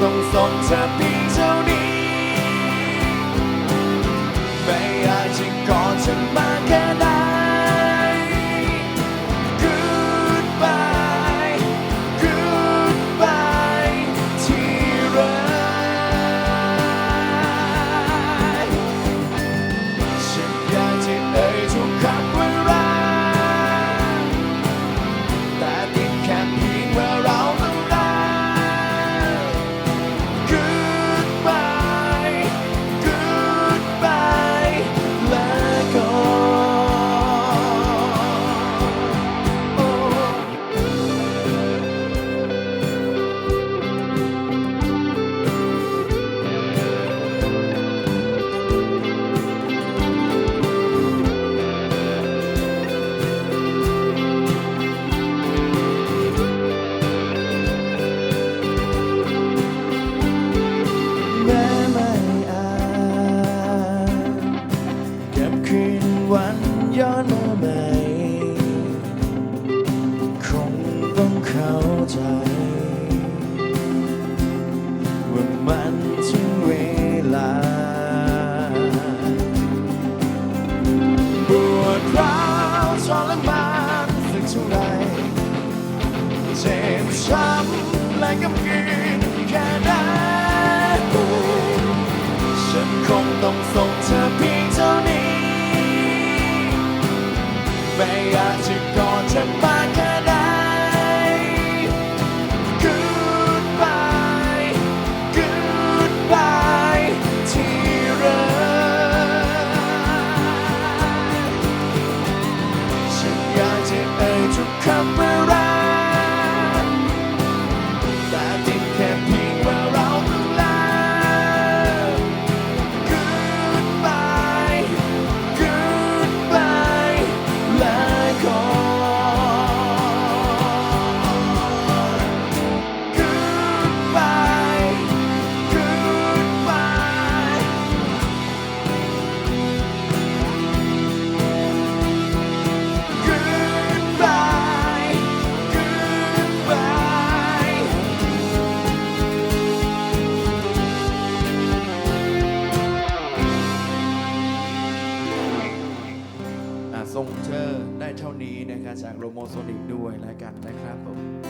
ส่งเธอเพียงเท่านี้ ไม่อยากจะกอดเธอ เข้าใจ ว่ามันถึงเวลาปวดร้าวทรมานสักเท่าไรเจ็บช้ำและกำกืนแค่ไหนฉันคงต้องส่งเธอเพียงเท่านี้ ไม่อยากจะกอดเธอมา เชอได้เท่านี้นะครับจากโรโมโซนิกด้วยแล้วกันนะครับผม